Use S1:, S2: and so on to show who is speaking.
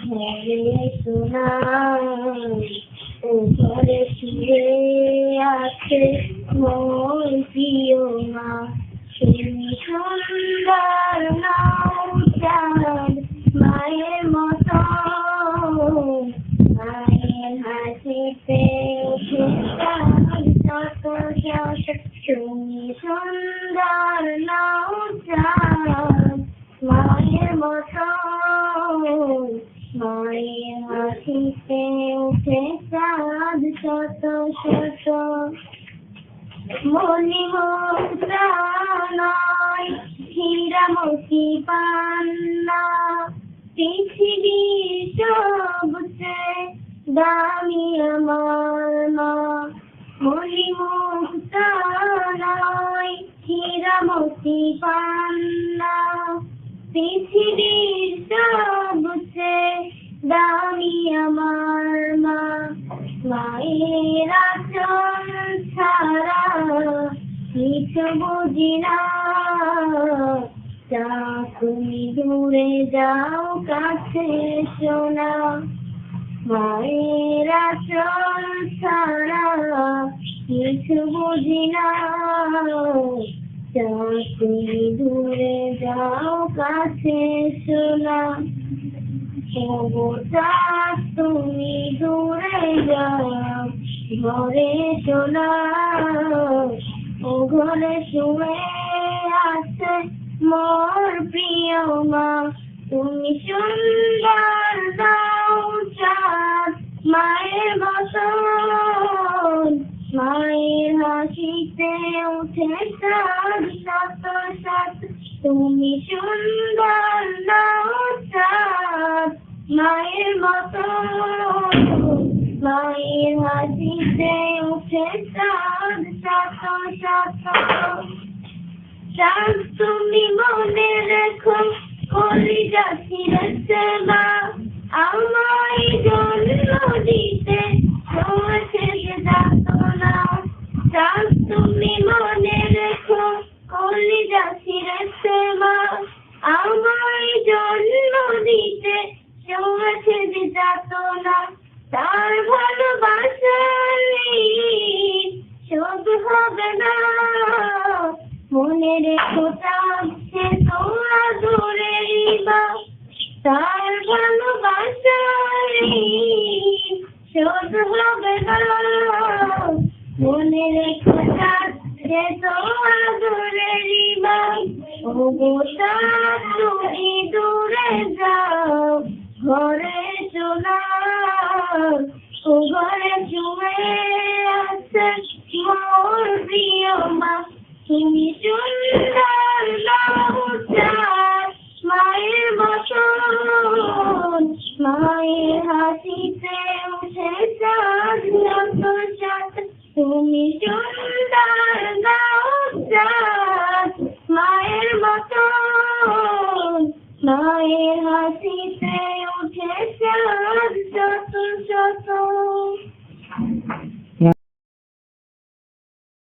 S1: ঘরে শোনাই ঘরে শুয়ে সুন্দর নাও চাঁদ মায়ের মতো মায়ের হাসিতে শত তুমি নাও চাঁদ মায়ের মতো মায়ের হাসিতে উঠে চাঁদ শত শত মনি মুক্তা নয় হীরা মতি পান্না পৃথিবী সবচেয়ে দামি আমার মা মনি মুক্তা নয় পান্না পৃথিবীর দামি আমার মা। মায়ের আচল ছাড়া কিছু বুঝি না। তুমি দূরে যাও, কাছে শোনা। মায়ের আচল ছাড়া কিছু বুঝি না। তুমি দূরে যাও, কাছে শোনা। ওটা তুমি দূরে যাও, ঘরে ও ঘরে শুয়ে আছে মোর প্রিয় মা। তুমি সুন্দর চাঁদ, মায়ের বসন। মায়ের হাসিতে উঠে সাত সাত। তুমি সুন্দর মায়ের হাসিতে উঠে চাঁদ চাঁদ তুমি মনে রেখো কলি যাচ্ছি মা আমায় জন্ম দিতে তোমাকে যাত না চাঁদ তুমি মনে রেখো কলি যাচ্ছি মা আমায় জন্ম দিতে তোমাকে যে না। তার ভালোবাসা শোধ হবে না। মনে রেখো সে তোমরা দূরে তার ভালোবাসা শোধ হবে না। মনে রেখো সে তোমরা দূরে ও তুমি দূরে যাও। ঘরে ও ঘরে চুয়ে আছে মোর প্রিয় মা। তুমি মায়ের বসন মায়ের হাসিতে তুমি সুন্দর মায়ের মতন। মায়ের হাসিতে Thank you.